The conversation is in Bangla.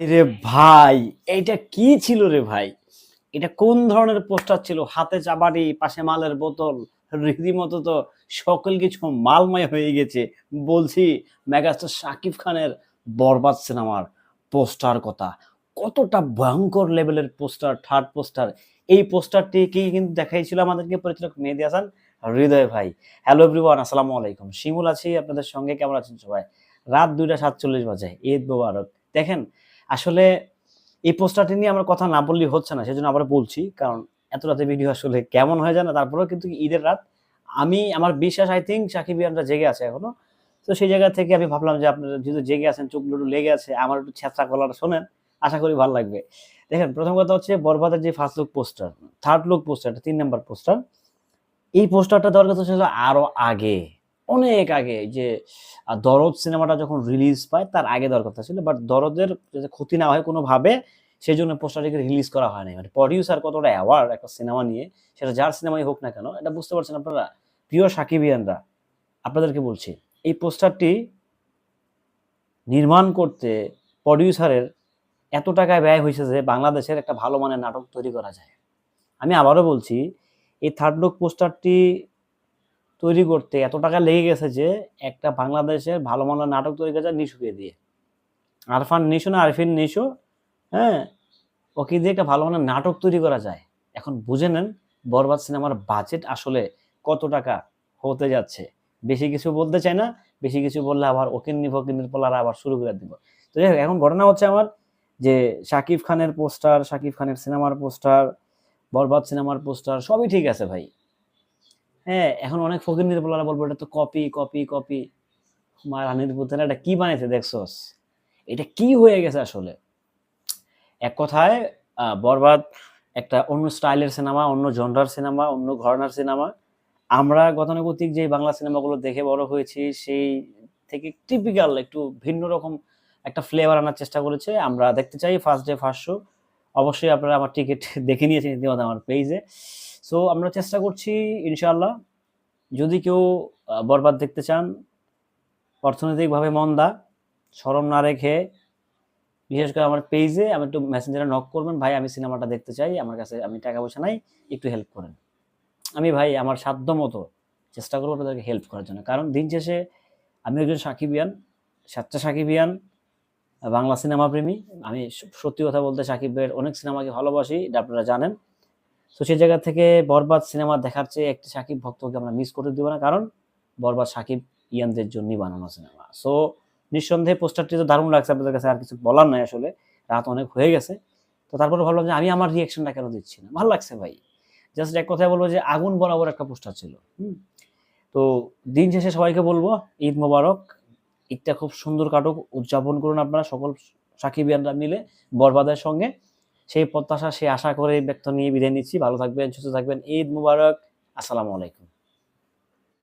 রে ভাই এটা কি ছিল রে ভাই? এটা কোন ধরনের পোস্টার ছিল? হাতে চাবাড়ি পাশে মালের বোতল, রীতিমতো তো সকল কিছু মালময় হয়ে গেছে। বলছি, মেগাস্টার শাকিব খানের বরবাদ সিনেমার পোস্টার কথা। কতটা ভয়ঙ্কর লেভেলের পোস্টার থার্ড পোস্টার। এই পোস্টারটি কি কিন্তু দেখাইছিল আমাদেরকে পরিচালক মেহেদি হাসান হৃদয় ভাই। হ্যালো এভরিওয়ান, আসসালামু আলাইকুম। শিমুল আছি আপনাদের সঙ্গে, কেমন আছেন সবাই? রাত দুইটা সাতচল্লিশ বাজে, ঈদ মোবারক। দেখেন আসলে এই পোস্টারটি নিয়ে আমার কথা না বললেই হচ্ছে না, সেজন্য আবার বলছি, কারণ এত রাতে ভিডিও আসলে কেমন হয়ে যায় না, তারপরেও কিন্তু ঈদের রাত আমি, আমার বিশ্বাস আই থিঙ্ক সাকিব ইয়ানরা জেগে আছে এখনও। তো সেই জায়গা থেকে আমি ভাবলাম যে আপনারা যেহেতু জেগে আছেন, চোখ দুটো লেগে আছে, আমার একটু ছেঁচা গলাটা শোনেন, আশা করি ভালো লাগবে। দেখেন, প্রথম কথা হচ্ছে বরবাদের যে first look poster third look poster তিন নাম্বার পোস্টার এই পোস্টারটা দেওয়ার কথা ছিল আরও আগে। অনেক আগে যে দরদ সিনেমাটা যখন রিলিজ পায়, তার আগে দেওয়ার কথা ছিল বাট দরদের যাতে ক্ষতি না হয় কোনোভাবে সেই জন্য পোস্টারটিকে রিলিজ করা হয় নাই। মানে প্রডিউসার কতটা অ্যাওয়ার্ড একটা সিনেমা নিয়ে, সেটা যার সিনেমাই হোক না কেন, এটা বুঝতে পারছেন আপনারা, প্রিয় সাকিবিয়ানরা, আপনাদেরকে বলছি, এই পোস্টারটি নির্মাণ করতে প্রডিউসারের এত টাকায় ব্যয় হয়েছে যে, বাংলাদেশের একটা ভালো মানের নাটক তৈরি করা যায়। আমি আবারও বলছি, এই থার্ড লুক পোস্টারটি তৈরি করতে এত টাকা লেগে গেছে যে একটা বাংলাদেশের ভালো মানের নাটক তৈরি করা যায় নিশুকে দিয়ে। আরফান নিশো না আরফিন নিশো হ্যাঁ? ওকে দিয়ে একটা ভালো মানের নাটক তৈরি করা যায়। এখন বুঝে নেন বরবাদ সিনেমার বাজেট আসলে কত টাকা হতে যাচ্ছে। বেশি কিছু বলতে চাই না, বেশি কিছু বললে আবার ওকিন্নি ফকিন্নির পোলারা আবার শুরু করে দিব। তো যাই হোক, এখন ঘটনা হচ্ছে আমার যে শাকিব খানের পোস্টার শাকিব খানের সিনেমার পোস্টার বরবাদ সিনেমার পোস্টার সবই ঠিক আছে ভাই। হ্যাঁ এখন অনেক ফকিন্নির পোলারা বলব, এটা তো কপি কপি কপি মা রানীর পুতেরা এটা কি বানাইছে দেখছস? এটা কি হয়ে গেছে আসলে? এক কথায় বরবাদ, একটা অন্য স্টাইলের সিনেমা, অন্য জনরার সিনেমা, অন্য ঘরনার সিনেমা। আমরা গতানুগতিক যে বাংলা সিনেমাগুলো দেখে বড় হয়েছি, সেই থেকে টিপিক্যাল একটু ভিন্ন রকম একটা ফ্লেভার আনার চেষ্টা করেছে। আমরা দেখতে চাই ফার্স্ট ডে ফার্স্ট শো অবশ্যই আপনারা আমার টিকিট দেখে নিয়েছেন ইতিমধ্যে আমার পেজে সো আমরা চেষ্টা করছি, ইনশাআল্লাহ। যদি কেউ বরবাদ দেখতে চান, অর্থনৈতিকভাবে মন্দা সরম না রেখে, বিশেষ করে আমার পেজে আমি একটু মেসেঞ্জারে নক করবেন, ভাই, আমি সিনেমাটা দেখতে চাই, আমার কাছে, আমি টাকা পয়সা নাই, একটু হেল্প করেন। আমি, ভাই, আমার সাধ্য মতো চেষ্টা করব তাদেরকে হেল্প করার জন্য। কারণ দিন শেষে আমি একজন সাকিবিয়ান সাচ্চা সাকিবিয়ান বাংলা সিনেমা প্রেমী। আমি সত্যি কথা বলতে সাকিবের অনেক সিনেমাকে ভালোবাসি আপনারা জানেন। তো সেই জায়গা থেকে বরবাদ সিনেমা দেখার চেয়ে একটি সাকিব ভক্তকে আমরা মিস করতে দিব না, কারণ বরবাদ সাকিব ইয়ানদের জন্যই বানানো সিনেমা। সো নিঃসন্দেহে পোস্টারটি তো দারুণ লাগছে আপনাদের কাছে, আর কিছু বলার নাই আসলে, রাত অনেক হয়ে গেছে। তো তারপরে ভাবলাম যে আমি আমার রিয়াকশনটা কেন দিচ্ছি না? ভালো লাগছে ভাই। জাস্ট এক কথায় বলব যে আগুন বরাবর একটা পোস্টার ছিল তো দিন শেষে সবাইকে বলব, ঈদ মোবারক, ঈদটা খুব সুন্দর কাটুক, উদযাপন করুন আপনারা সকল সাকিবিয়ানরা মিলে বরবাদের সঙ্গে। সেই প্রত্যাশা, সেই আশা করে ব্যক্ত নিয়ে বিদায় নিচ্ছি। ভালো থাকবেন, সুস্থ থাকবেন। ঈদ মুবারক। আসসালামু আলাইকুম।